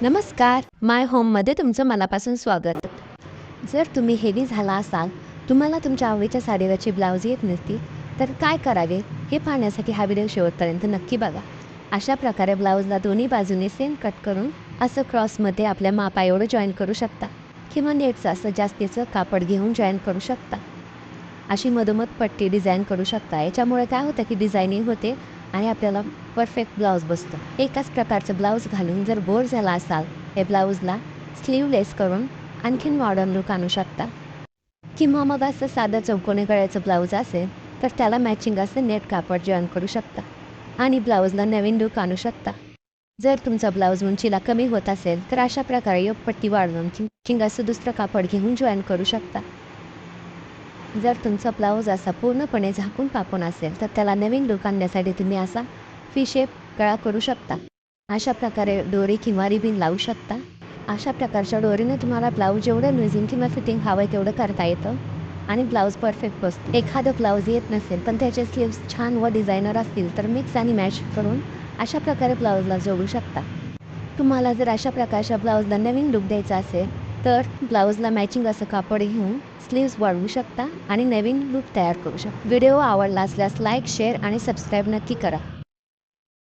नमस्कार. माय होममध्ये तुमचं मनापासून स्वागत. जर तुम्ही हेवी झाला असाल तुम्हाला तुमच्या आवडीच्या साडीवरची ब्लाऊज येत नसतील तर काय करावे? हे पाहण्यासाठी हा व्हिडिओ शेवटपर्यंत नक्की बघा. अशा प्रकारे ब्लाऊजला दोन्ही बाजूने सेम कट करून असं क्रॉसमध्ये आपल्या मापा एवढं जॉईन करू शकता. किंवा नेटचं असं जास्तीचं कापड घेऊन जॉईन करू शकता. अशी मधोमध पट्टी डिझाईन करू शकता. याच्यामुळे काय होतं की डिझायनिंग होते आणि आपल्याला परफेक्ट ब्लाऊज बसतो. एकाच प्रकारचं ब्लाऊज घालून जर बोर झाला असाल हे ब्लाऊजला स्लीवलेस करून आणखीन मॉडर्न लुक आणू शकता. किंवा मग असं साधं चौकोनी गळ्याचं ब्लाऊज असेल तर त्याला मॅचिंग असं नेट कापड जॉईन करू शकता. आणि ब्लाऊजला नवीन लुक आणू शकता. जर तुमचा ब्लाऊज उंचीला कमी होत असेल तर अशा प्रकारे योगपट्टी वाढवून कि- किंवा असं दुसरं कापड घेऊन जॉईन करू शकता. जर तुमचा ब्लाऊज असा पूर्णपणे झाकून पापून असेल तर त्याला नवीन लुक आणण्यासाठी तुम्ही असा फी शेप गळा करू शकता. अशा प्रकारे दोरी किंवा रिबिन लावू शकता. अशा प्रकारच्या डोरीने तुम्हाला ब्लाऊज जेवढं लुझिंग किंवा फिटिंग हवं आहे तेवढं करता येतं. आणि ब्लाऊज परफेक्ट बसतो. एखादं ब्लाऊज येत नसेल पण त्याचे स्लीव्स छान व डिझायनर असतील तर मिक्स आणि मॅच करून अशा प्रकारे ब्लाऊजला जोडू शकता. तुम्हाला जर अशा प्रकारच्या ब्लाऊजला नवीन लुक द्यायचा असेल तर ब्लाऊजला मॅचिंग असं कापड घेऊन स्लीव्स वाढवू शकता आणि नवीन लूप तयार करू शकता. व्हिडिओ आवडला असल्यास लाईक शेअर आणि सबस्क्राईब नक्की करा.